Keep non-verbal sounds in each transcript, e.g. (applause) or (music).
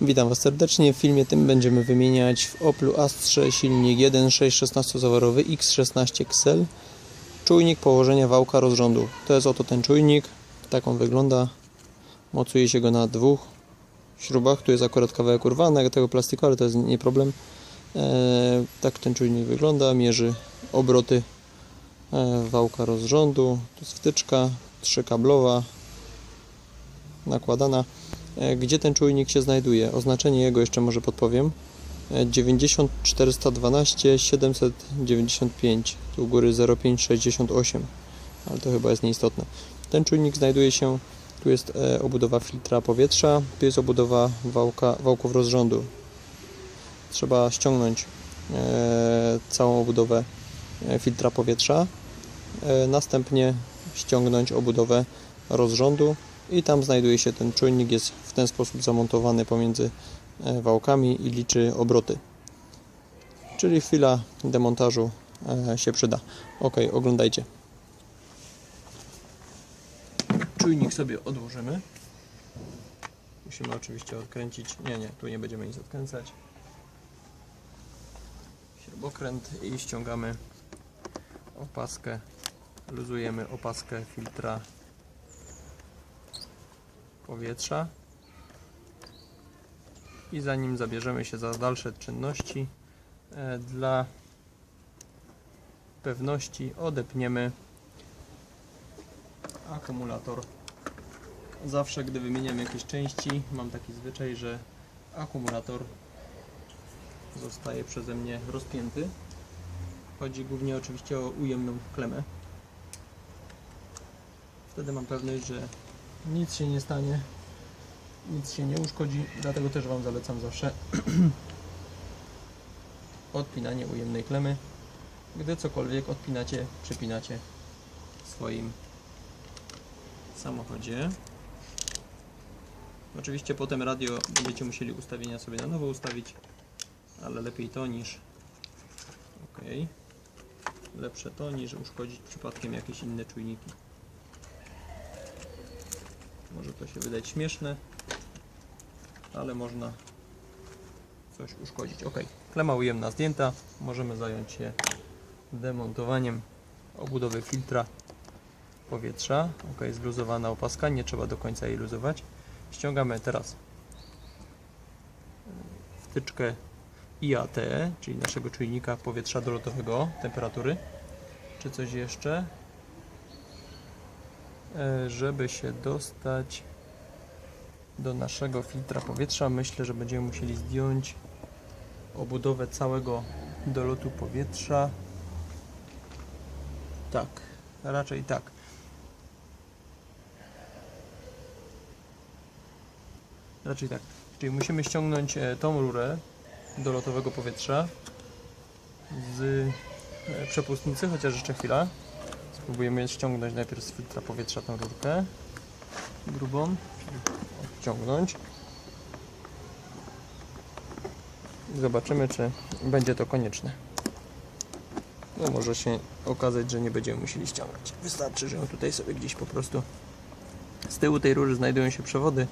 Witam Was serdecznie. W filmie tym będziemy wymieniać w Oplu Astrze silnik 1.6 16-zaworowy X16 XL. Czujnik położenia wałka rozrządu. To jest oto ten czujnik. Tak on wygląda. Mocuje się go na dwóch śrubach. Tu jest akurat kawałek urwany tego plastiku, ale to jest nie problem. Eee, tak ten czujnik wygląda. Mierzy obroty e, wałka rozrządu. Tu jest wtyczka trzykablowa nakładana. E, Gdzie ten czujnik się znajduje? Oznaczenie jego jeszcze może podpowiem. E, 90 412 795. Tu u góry 0568. Ale to chyba jest nieistotne. Ten czujnik znajduje się, tu jest e, obudowa filtra powietrza, tu jest obudowa wałka, wałków rozrządu. Trzeba ściągnąć e, całą obudowę filtra powietrza, następnie ściągnąć obudowę rozrządu i tam znajduje się ten czujnik, jest ten sposób zamontowany pomiędzy e, wałkami i liczy obroty. Czyli chwila demontażu e, się przyda. Ok, oglądajcie. Czujnik sobie odłożymy. Musimy oczywiście odkręcić. Nie, nie, tu nie będziemy nic odkręcać. Śrubokręt i ściągamy opaskę. Luzujemy opaskę filtra powietrza. I zanim zabierzemy się za dalsze czynności, e, dla pewności odepniemy akumulator. Zawsze, gdy wymieniam jakieś części, mam taki zwyczaj, że akumulator zostaje przeze mnie rozpięty. Chodzi głównie oczywiście o ujemną klemę. Wtedy mam pewność, że nic się nie stanie, nic się nie uszkodzi, dlatego też Wam zalecam zawsze (clears throat) odpinanie ujemnej klemy. Gdy cokolwiek odpinacie, przypinacie w swoim samochodzie. Oczywiście potem radio będziecie musieli ustawienia sobie na nowo ustawić, ale lepiej to niż ok. Lepsze to niż uszkodzić przypadkiem jakieś inne czujniki. Może to się wydać śmieszne, ale można coś uszkodzić. Ok, klema ujemna zdjęta. Możemy zająć się demontowaniem obudowy filtra powietrza. Ok, zluzowana opaska, nie trzeba do końca jej luzować. Ściągamy teraz wtyczkę IAT, czyli naszego czujnika powietrza dolotowego, temperatury. Czy coś jeszcze? E, żeby się dostać do naszego filtra powietrza, myślę, że będziemy musieli zdjąć obudowę całego dolotu powietrza. Tak, raczej tak. Raczej tak. Czyli musimy ściągnąć e, tą rurę dolotowego powietrza z e, przepustnicy, chociaż jeszcze chwila. Spróbujemy ściągnąć najpierw z filtra powietrza tą rurkę grubą, I zobaczymy, czy będzie to konieczne. No może się okazać, że nie będziemy musieli ściągać. Wystarczy, że ją tutaj sobie gdzieś po prostu z tyłu tej rury znajdują się przewody,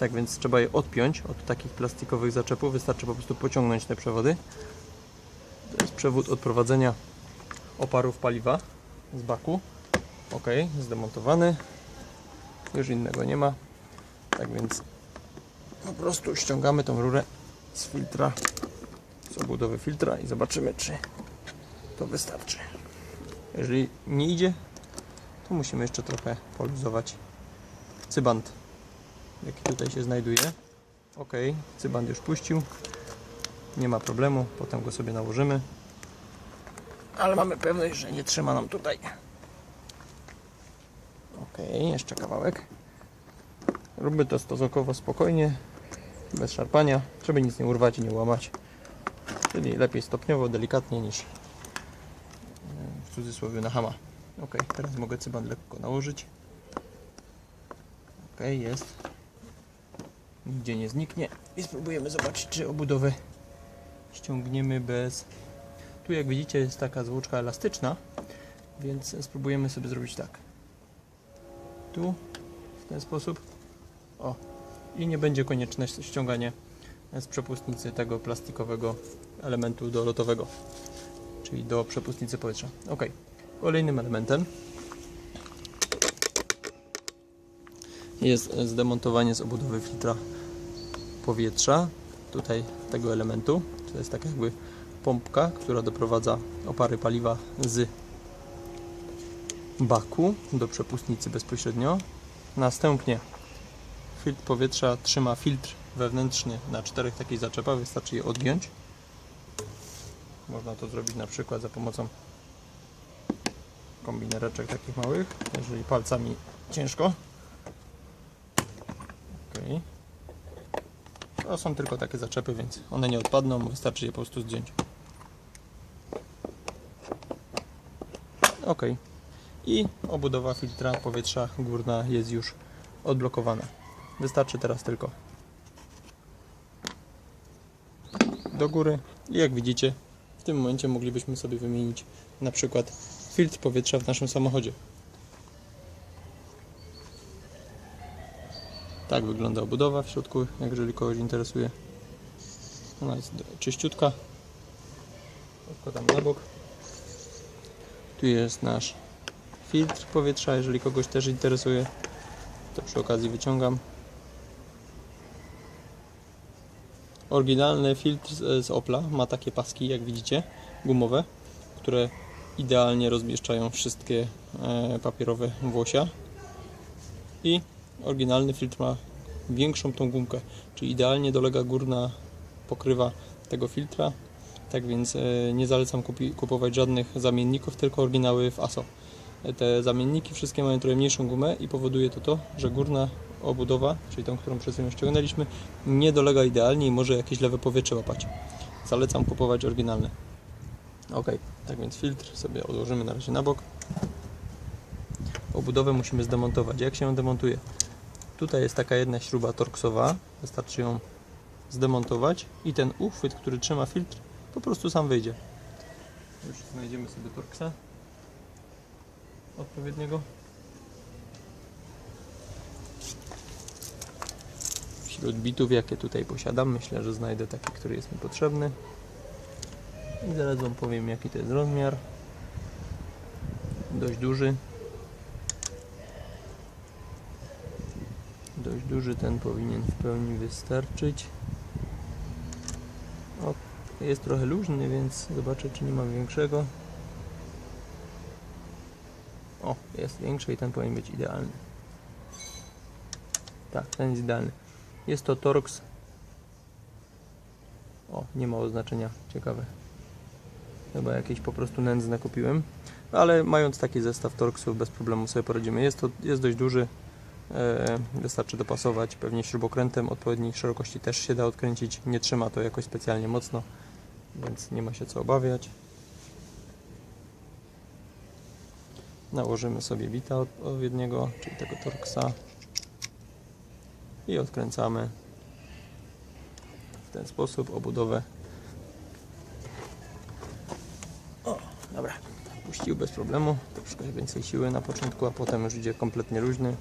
tak więc trzeba je odpiąć od takich plastikowych zaczepów. Wystarczy po prostu pociągnąć te przewody. To jest przewód odprowadzenia oparów paliwa z baku. Ok, zdemontowany. Już innego nie ma. Tak więc po prostu ściągamy tą rurę z filtra, z obudowy filtra i zobaczymy, czy to wystarczy. Jeżeli nie idzie, to musimy jeszcze trochę poluzować cybant, jaki tutaj się znajduje. Ok, cybant już puścił. Nie ma problemu, potem go sobie nałożymy. Ale mamy pewność, że nie trzyma nam tutaj. Ok, jeszcze kawałek. Róbmy to stosunkowo spokojnie, bez szarpania, żeby nic nie urwać i nie łamać. Czyli lepiej stopniowo, delikatnie niż e, w cudzysłowie na hama. Ok, teraz mogę cyban lekko nałożyć. Ok, jest. Nigdzie nie zniknie. I spróbujemy zobaczyć, czy obudowę ściągniemy bez... Tu jak widzicie jest taka zwłoczka elastyczna, więc spróbujemy sobie zrobić tak. Tu, w ten sposób. O, i nie będzie konieczne ściąganie z przepustnicy tego plastikowego elementu dolotowego, czyli do przepustnicy powietrza. Ok. Kolejnym elementem jest zdemontowanie z obudowy filtra powietrza, tutaj tego elementu. To jest tak jakby pompka, która doprowadza opary paliwa z baku do przepustnicy bezpośrednio. Następnie filtr powietrza trzyma filtr wewnętrzny na czterech takich zaczepach, wystarczy je odgiąć. Można to zrobić na przykład za pomocą kombinereczek takich małych, jeżeli palcami ciężko. Okay. To są tylko takie zaczepy, więc one nie odpadną, wystarczy je po prostu zdjąć. Ok. I obudowa filtra powietrza górna jest już odblokowana. Wystarczy teraz tylko do góry i jak widzicie w tym momencie moglibyśmy sobie wymienić na przykład filtr powietrza w naszym samochodzie. Tak wygląda obudowa w środku, jeżeli kogoś interesuje. Ona jest czyściutka. Odkładam na bok. Tu jest nasz filtr powietrza, jeżeli kogoś też interesuje, to przy okazji wyciągam. Oryginalny filtr z Opla ma takie paski, jak widzicie, gumowe, które idealnie rozmieszczają wszystkie e, papierowe włosia. I oryginalny filtr ma większą tą gumkę, czyli idealnie dolega górna pokrywa tego filtra. Tak więc e, nie zalecam kupować żadnych zamienników, tylko oryginały w ASO. E, Te zamienniki wszystkie mają trochę mniejszą gumę i powoduje to to, że górna obudowa, czyli tą, którą przed chwilą ściągnęliśmy, nie dolega idealnie i może jakieś lewe powietrze łapać. Zalecam kupować oryginalne. Ok, tak więc filtr sobie odłożymy na razie na bok. Obudowę musimy zdemontować. Jak się ją demontuje? Tutaj jest taka jedna śruba torksowa, wystarczy ją zdemontować i ten uchwyt, który trzyma filtr, po prostu sam wyjdzie. Już znajdziemy sobie torksa odpowiedniego. Wśród bitów, jakie tutaj posiadam, myślę, że znajdę taki, który jest mi potrzebny. I zaraz Wam powiem, jaki to jest rozmiar. Dość duży. Dość duży, ten powinien w pełni wystarczyć. O, jest trochę luźny, więc zobaczę, czy nie ma większego. O, jest większy i ten powinien być idealny. Tak, ten jest idealny. Jest to Torx. O, nie ma oznaczenia. Ciekawe. Chyba jakieś po prostu nędzne kupiłem. Ale mając taki zestaw Torxów bez problemu sobie poradzimy. Jest to jest dość duży. E, wystarczy dopasować. Pewnie śrubokrętem odpowiedniej szerokości też się da odkręcić. Nie trzyma to jakoś specjalnie mocno, więc nie ma się co obawiać. Nałożymy sobie bita odpowiedniego, czyli tego Torxa i odkręcamy w ten sposób obudowę. O, dobra, puścił bez problemu, troszkę więcej siły na początku, a potem już idzie kompletnie luźny.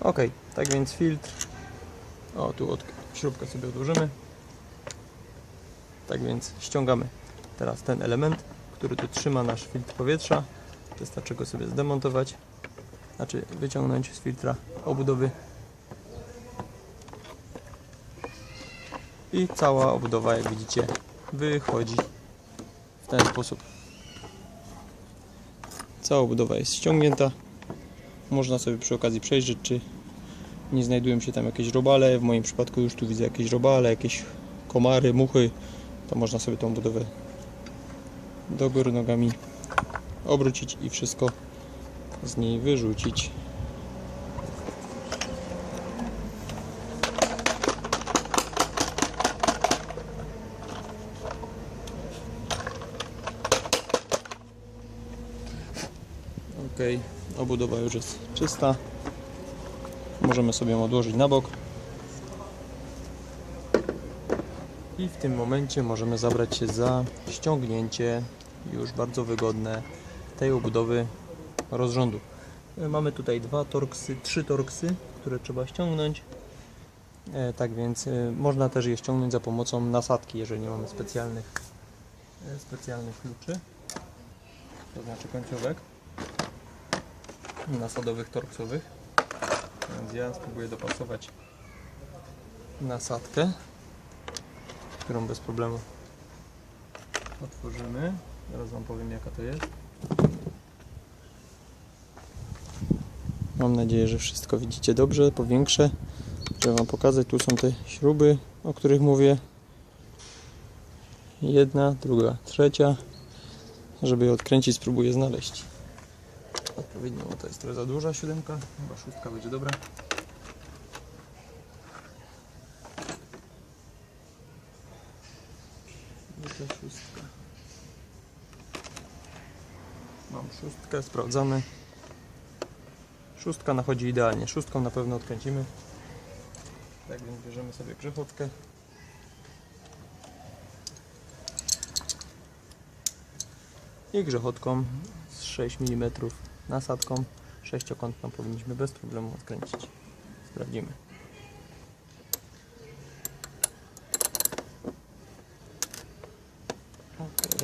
Ok, tak więc filtr. O, tu od, śrubkę sobie odłożymy. Tak więc ściągamy teraz ten element, który tu trzyma nasz filtr powietrza. Wystarczy go sobie zdemontować, znaczy wyciągnąć z filtra obudowy. I cała obudowa, jak widzicie, wychodzi w ten sposób. Cała obudowa jest ściągnięta. Można sobie przy okazji przejrzeć, czy nie znajdują się tam jakieś robale. W moim przypadku już tu widzę jakieś robale, jakieś komary, muchy. To można sobie tą budowę do góry nogami obrócić i wszystko z niej wyrzucić. Ok, obudowa już jest czysta. Możemy sobie ją odłożyć na bok. I w tym momencie możemy zabrać się za ściągnięcie już bardzo wygodne tej obudowy rozrządu. E, Mamy tutaj dwa torksy, trzy torksy, które trzeba ściągnąć. E, Tak więc e, można też je ściągnąć za pomocą nasadki, jeżeli nie mamy specjalnych, specjalnych kluczy, to znaczy końcówek nasadowych torksowych. Więc ja spróbuję dopasować nasadkę, którą bez problemu otworzymy. Zaraz Wam powiem jaka to jest. Mam nadzieję, że wszystko widzicie dobrze. Powiększę, żeby Wam pokazać. Tu są te śruby, o których mówię. Jedna, druga, trzecia. Żeby je odkręcić, spróbuję znaleźć odpowiednią. To jest trochę za duża siódemka, chyba szóstka będzie dobra. I to szóstka. Mam szóstkę, sprawdzamy. Szóstka nachodzi idealnie. Szóstką na pewno odkręcimy. Tak więc bierzemy sobie grzechotkę. I grzechotką z 6 mm nasadką sześciokątną powinniśmy bez problemu odkręcić. Sprawdzimy. Ok,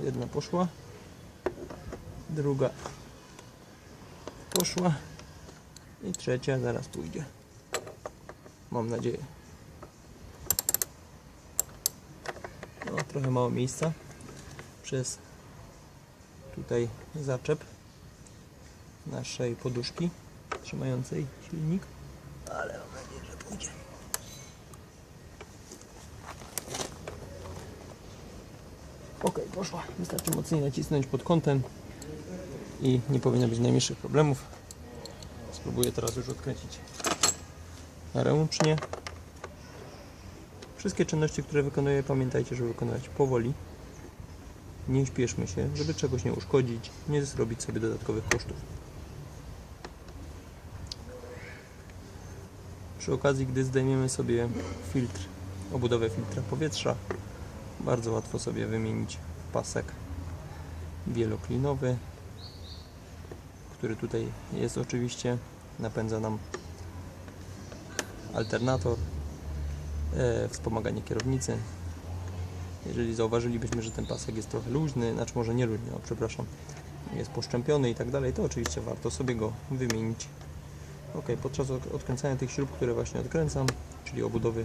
jedna poszła, druga poszła i trzecia zaraz pójdzie. Mam nadzieję. No, trochę mało miejsca przez tutaj zaczep naszej poduszki trzymającej silnik, ale mam nadzieję, że pójdzie. Ok, poszła. Wystarczy mocniej nacisnąć pod kątem i nie powinno być najmniejszych problemów. Spróbuję teraz już odkręcić ręcznie. Wszystkie czynności, które wykonuję, pamiętajcie, żeby wykonywać powoli. Nie śpieszmy się, żeby czegoś nie uszkodzić, nie zrobić sobie dodatkowych kosztów. Przy okazji, gdy zdejmiemy sobie filtr, obudowę filtra powietrza, bardzo łatwo sobie wymienić pasek wieloklinowy, który tutaj jest oczywiście, napędza nam alternator, e, wspomaganie kierownicy. Jeżeli zauważylibyśmy, że ten pasek jest trochę luźny, znaczy może nie luźny, no przepraszam, jest poszczępiony i tak dalej, to oczywiście warto sobie go wymienić Ok, podczas od- odkręcania tych śrub, które właśnie odkręcam, czyli obudowy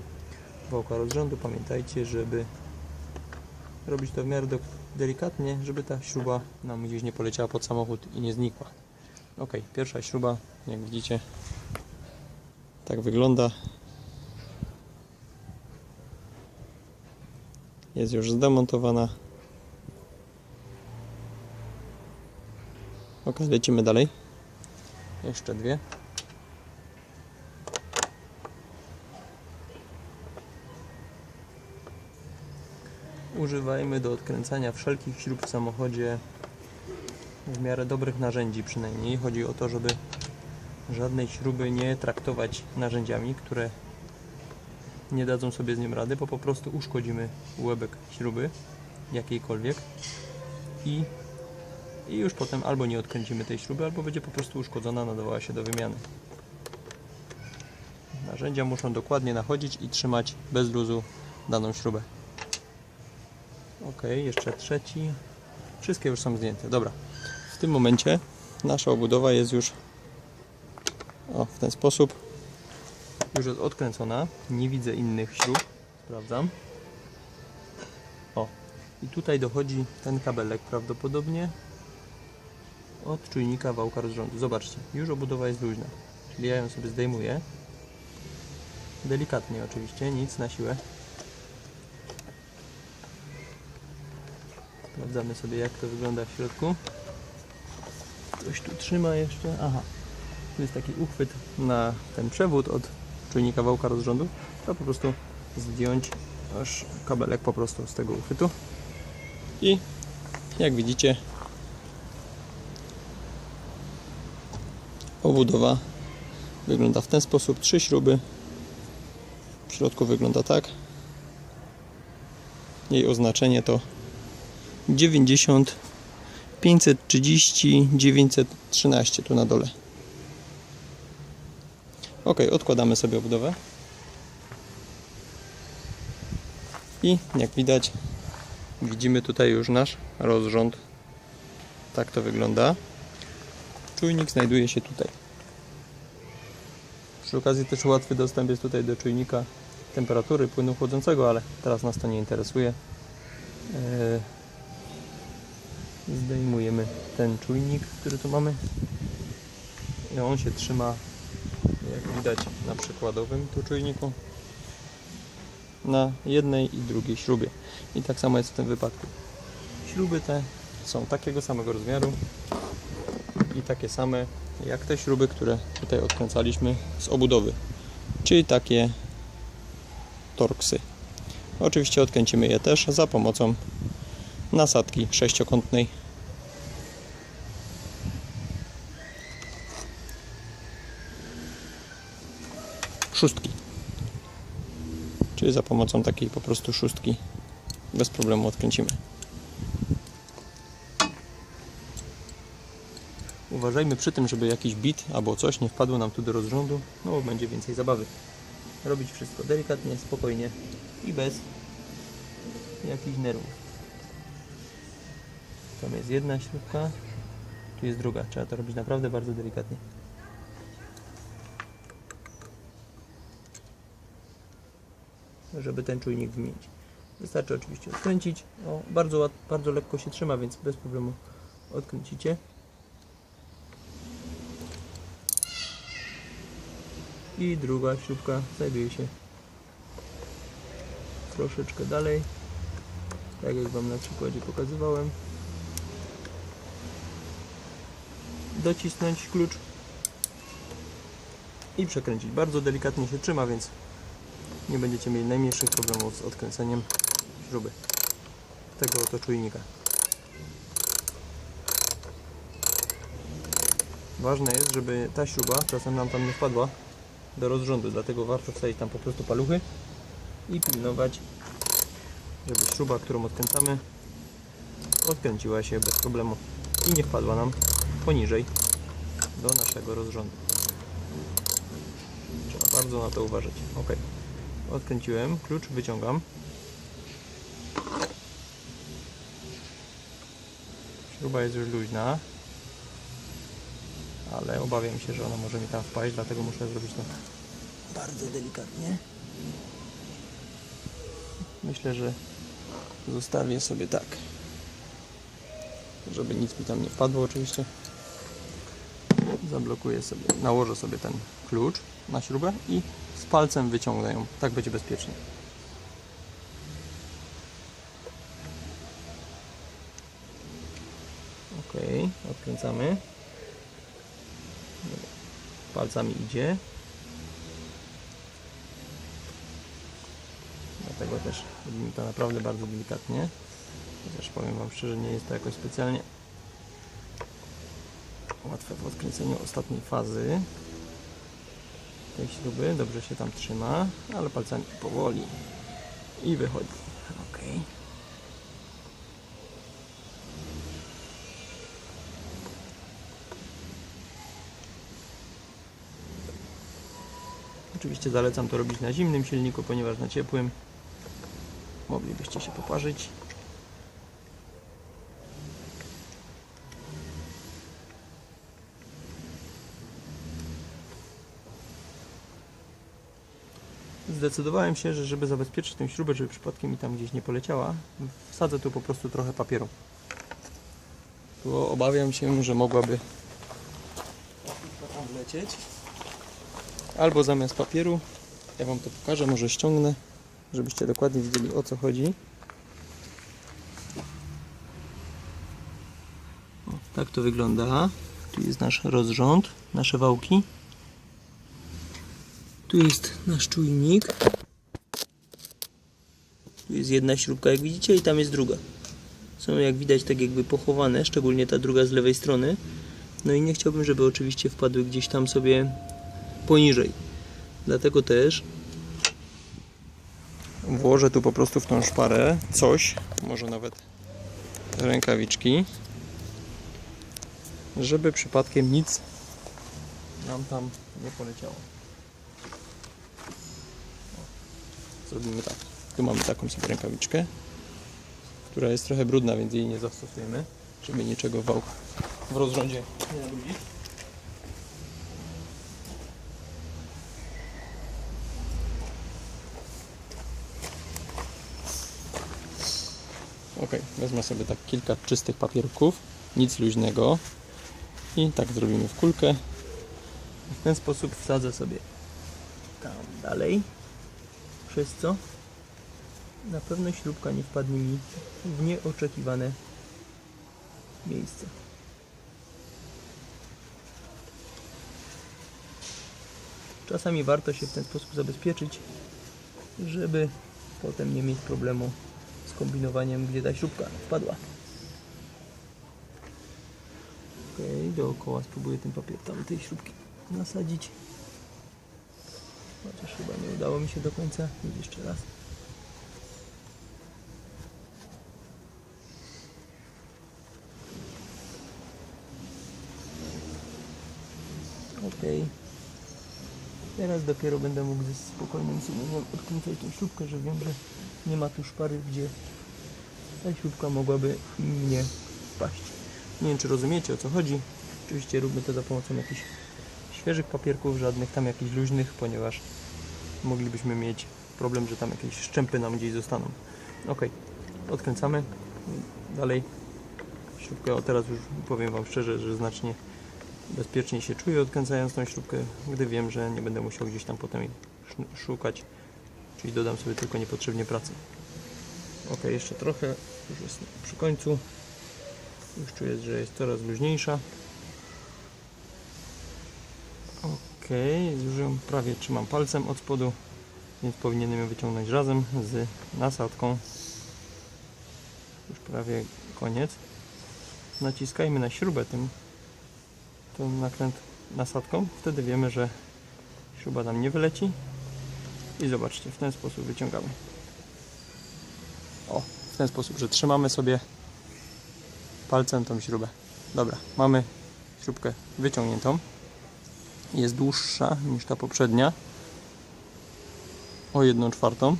wałka rozrządu, pamiętajcie, żeby robić to w miarę delikatnie, żeby ta śruba nam gdzieś nie poleciała pod samochód i nie znikła. Ok, pierwsza śruba, jak widzicie, tak wygląda. Jest już zdemontowana. Ok, lecimy dalej. Jeszcze dwie. używajmy do odkręcania wszelkich śrub w samochodzie w miarę dobrych narzędzi przynajmniej. Chodzi o to, żeby żadnej śruby nie traktować narzędziami, które nie dadzą sobie z nim rady, bo po prostu uszkodzimy łebek śruby jakiejkolwiek i, i już potem albo nie odkręcimy tej śruby, albo będzie po prostu uszkodzona, nadawała się do wymiany. Narzędzia muszą dokładnie nachodzić i trzymać bez luzu daną śrubę. Ok, jeszcze trzeci. Wszystkie już są zdjęte. Dobra. Tym momencie nasza obudowa jest już o, w ten sposób. Już jest odkręcona. Nie widzę innych śrub. Sprawdzam. O. I tutaj dochodzi ten kabelek prawdopodobnie od czujnika wałka rozrządu. Zobaczcie, już obudowa jest luźna. Czyli ja ją sobie zdejmuję. Delikatnie oczywiście, nic na siłę. Sprawdzamy sobie jak to wygląda w środku. Coś tu trzyma jeszcze. Aha. Tu jest taki uchwyt na ten przewód od czujnika wałka rozrządu. To po prostu zdjąć aż kabelek po prostu z tego uchwytu. I jak widzicie obudowa wygląda w ten sposób. Trzy śruby. W środku wygląda tak. jej oznaczenie to 90 530 913 tu na dole. Ok, odkładamy sobie obudowę. I jak widać, widzimy tutaj już nasz rozrząd. Tak to wygląda. Czujnik znajduje się tutaj. Przy okazji też łatwy dostęp jest tutaj do czujnika temperatury płynu chłodzącego, ale teraz nas to nie interesuje. Eee, Zdejmujemy ten czujnik, który tu mamy. I on się trzyma, jak widać na przykładowym tu czujniku, na jednej i drugiej śrubie. I tak samo jest w tym wypadku. Śruby te są takiego samego rozmiaru i takie same jak te śruby, które tutaj odkręcaliśmy z obudowy, czyli takie torksy. Oczywiście odkręcimy je też za pomocą nasadki sześciokątnej. Szóstki. Czyli za pomocą takiej po prostu szóstki bez problemu odkręcimy. Uważajmy przy tym, żeby jakiś bit albo coś nie wpadło nam tu do rozrządu, no bo będzie więcej zabawy. Robić wszystko delikatnie, spokojnie i bez jakichś nerwów. Tam jest jedna śrubka, tu jest druga. Trzeba to robić naprawdę bardzo delikatnie. Żeby ten czujnik wymienić. Wystarczy oczywiście odkręcić. O, bardzo, bardzo lekko się trzyma, więc bez problemu odkręcicie. I druga śrubka znajduje się troszeczkę dalej. Tak jak Wam na przykładzie pokazywałem. Docisnąć klucz i przekręcić. Bardzo delikatnie się trzyma, więc nie będziecie mieli najmniejszych problemów z odkręceniem śruby tego oto czujnika. Ważne jest, żeby ta śruba czasem nam tam nie wpadła do rozrządu, dlatego warto wstawić tam po prostu paluchy i pilnować, żeby śruba, którą odkręcamy, odkręciła się bez problemu i nie wpadła nam poniżej do naszego rozrządu. Trzeba bardzo na to uważać. Ok, odkręciłem, klucz wyciągam. Śruba jest już luźna, ale obawiam się, że ona może mi tam wpaść, dlatego muszę zrobić to bardzo delikatnie. Myślę, że zostawię sobie tak, żeby nic mi tam nie wpadło oczywiście. Zablokuję sobie, nałożę sobie ten klucz na śrubę i z palcem wyciągnę ją. Tak będzie bezpiecznie. Ok, odkręcamy. Palcami idzie. Dlatego też robimy to naprawdę bardzo delikatnie. Chociaż powiem Wam szczerze, nie jest to jakoś specjalnie łatwe w odkręceniu ostatniej fazy tej śruby. Dobrze się tam trzyma, ale palcami powoli i wychodzi. Ok. Oczywiście zalecam to robić na zimnym silniku, ponieważ na ciepłym moglibyście się poparzyć. Zdecydowałem się, że żeby zabezpieczyć tę śrubę, żeby przypadkiem mi tam gdzieś nie poleciała, wsadzę tu po prostu trochę papieru. Bo obawiam się, że mogłaby tam wlecieć. Albo zamiast papieru, ja Wam to pokażę, może ściągnę, żebyście dokładnie widzieli o co chodzi. O, tak to wygląda. Tu jest nasz rozrząd, nasze wałki. Tu jest nasz czujnik. Tu jest jedna śrubka, jak widzicie, i tam jest druga. Są jak widać tak jakby pochowane, szczególnie ta druga z lewej strony. No i nie chciałbym, żeby oczywiście wpadły gdzieś tam sobie poniżej. Dlatego też włożę tu po prostu w tą szparę coś, może nawet rękawiczki, żeby przypadkiem nic nam tam nie poleciało. O, Zrobimy tak. Tu mamy taką sobie rękawiczkę, która jest trochę brudna, więc jej nie zastosujemy, żeby niczego w, w rozrządzie nie nabrudzić. Ok, wezmę sobie tak kilka czystych papierków, nic luźnego i tak zrobimy w kulkę. W ten sposób wsadzę sobie tam dalej, przez co na pewno śrubka nie wpadnie mi w nieoczekiwane miejsce. Czasami warto się w ten sposób zabezpieczyć, żeby potem nie mieć problemu z kombinowaniem, gdzie ta śrubka wpadła. Ok, dookoła spróbuję ten papier tamtej śrubki nasadzić. Chociaż chyba nie udało mi się do końca. Jeszcze raz. Ok. Teraz dopiero będę mógł ze spokojnym sumieniem odkręcać tą śrubkę, że wiem, że nie ma tu szpary, gdzie ta śrubka mogłaby mnie wpaść. Nie wiem, czy rozumiecie o co chodzi. Oczywiście róbmy to za pomocą jakichś świeżych papierków, żadnych tam jakichś luźnych, ponieważ moglibyśmy mieć problem, że tam jakieś szczępy nam gdzieś zostaną. Ok, odkręcamy. Dalej śrubkę, o teraz już powiem Wam szczerze, że znacznie bezpiecznie się czuję odkręcając tą śrubkę, gdy wiem, że nie będę musiał gdzieś tam potem szukać, czyli dodam sobie tylko niepotrzebnie pracy. Ok, jeszcze trochę, już jest przy końcu. Już czuję, że jest coraz luźniejsza. Ok, ją prawie trzymam palcem od spodu, więc powinienem ją wyciągnąć razem z nasadką. Już prawie koniec. Naciskajmy na śrubę tym, tą nakręt nasadką, wtedy wiemy, że śruba nam nie wyleci. I zobaczcie, w ten sposób wyciągamy. O, w ten sposób, że trzymamy sobie palcem tą śrubę. Dobra, mamy śrubkę wyciągniętą. Jest dłuższa niż ta poprzednia. O 1 czwartą.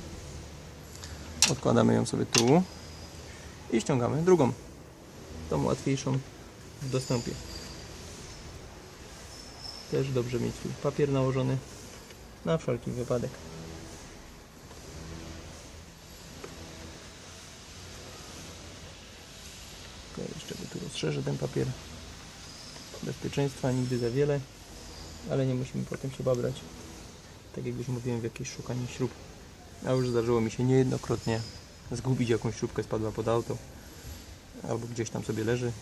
Odkładamy ją sobie tu i ściągamy drugą. Tą łatwiejszą w dostępie. Też dobrze mieć tu papier nałożony na wszelki wypadek. Jeszcze go tu rozszerzę ten papier. Bezpieczeństwa nigdy za wiele, ale nie musimy potem się babrać. Tak jak już mówiłem, w jakieś szukanie śrub. A już zdarzyło mi się niejednokrotnie zgubić jakąś śrubkę, spadła pod auto. Albo gdzieś tam sobie leży,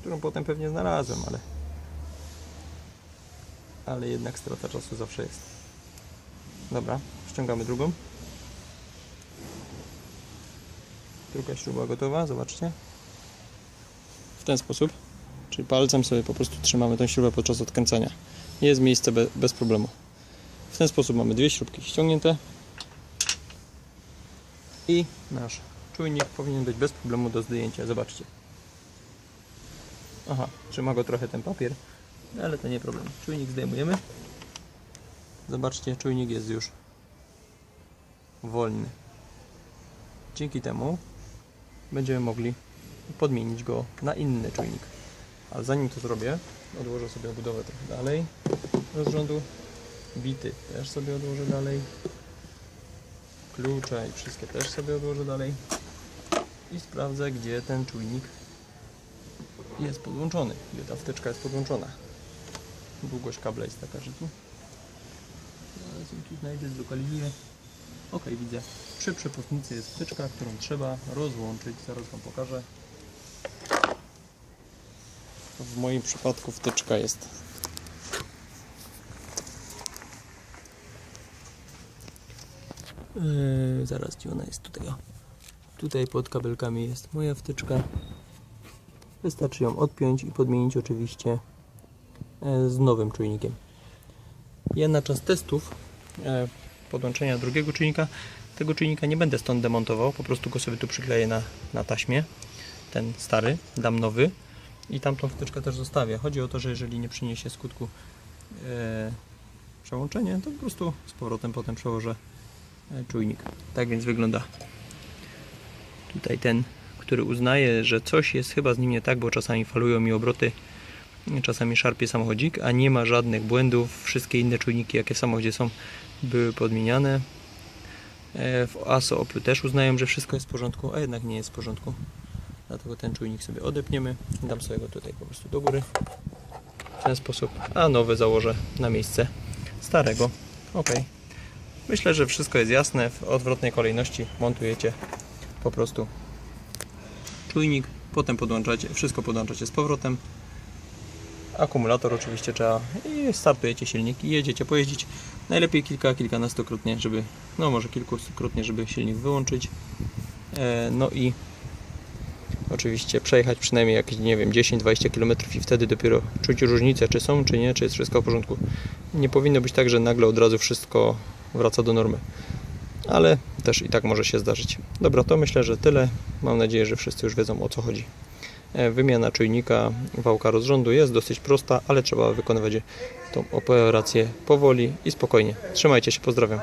którą potem pewnie znalazłem, ale ale jednak strata czasu zawsze jest. Dobra, ściągamy drugą. Druga śruba gotowa, zobaczcie. W ten sposób, czyli palcem sobie po prostu trzymamy tę śrubę podczas odkręcania. Jest miejsce be, bez problemu. W ten sposób mamy dwie śrubki ściągnięte i nasz czujnik powinien być bez problemu do zdjęcia. Zobaczcie. Aha, trzyma go trochę ten papier, ale to nie problem. Czujnik zdejmujemy. Zobaczcie, czujnik jest już wolny. Dzięki temu będziemy mogli podmienić go na inny czujnik. Ale zanim to zrobię, odłożę sobie obudowę trochę dalej rozrządu. Bity też sobie odłożę dalej. Klucze i wszystkie też sobie odłożę dalej. I sprawdzę, gdzie ten czujnik jest podłączony, gdzie ta wtyczka jest podłączona. Długość kabla jest taka, że tu. Zaraz ją tu znajdę, zlokalizuję. Ok, widzę. Przy przepustnicy jest wtyczka, którą trzeba rozłączyć. Zaraz Wam pokażę. W moim przypadku wtyczka jest Yy, zaraz gdzie ona jest tutaj. o. Tutaj pod kabelkami jest moja wtyczka. Wystarczy ją odpiąć i podmienić oczywiście e, z nowym czujnikiem. Ja na czas testów e, podłączenia drugiego czujnika Tego czujnika nie będę stąd demontował, po prostu go sobie tu przykleję na, na taśmie. Ten stary, dam nowy i tamtą wtyczkę też zostawię. Chodzi o to, że jeżeli nie przyniesie skutku e, przełączenie, to po prostu z powrotem potem przełożę e, czujnik. Tak więc wygląda tutaj ten, który uznaje, że coś jest chyba z nim nie tak, bo czasami falują mi obroty, czasami szarpie samochodzik, a nie ma żadnych błędów. Wszystkie inne czujniki, jakie w samochodzie są, były podmieniane. E, W ASO Oplu też uznają, że wszystko jest w porządku, a jednak nie jest w porządku. Dlatego ten czujnik sobie odepniemy. Dam sobie go tutaj po prostu do góry. W ten sposób. A nowy założę na miejsce starego. Ok. Myślę, że wszystko jest jasne. W odwrotnej kolejności montujecie po prostu czujnik. Potem podłączacie, wszystko podłączacie z powrotem. Akumulator oczywiście trzeba i startujecie silnik i jedziecie pojeździć. Najlepiej kilka, kilkunastokrotnie, żeby, no może kilkukrotnie, żeby silnik wyłączyć. E, no i oczywiście przejechać przynajmniej jakieś, nie wiem, 10-20 km i wtedy dopiero czuć różnicę, czy są, czy nie, czy jest wszystko w porządku. Nie powinno być tak, że nagle od razu wszystko wraca do normy. Ale też i tak może się zdarzyć. Dobra, to myślę, że tyle. Mam nadzieję, że wszyscy już wiedzą o co chodzi. E, Wymiana czujnika wałka rozrządu jest dosyć prosta, ale trzeba wykonywać tą operację powoli i spokojnie. Trzymajcie się, pozdrawiam.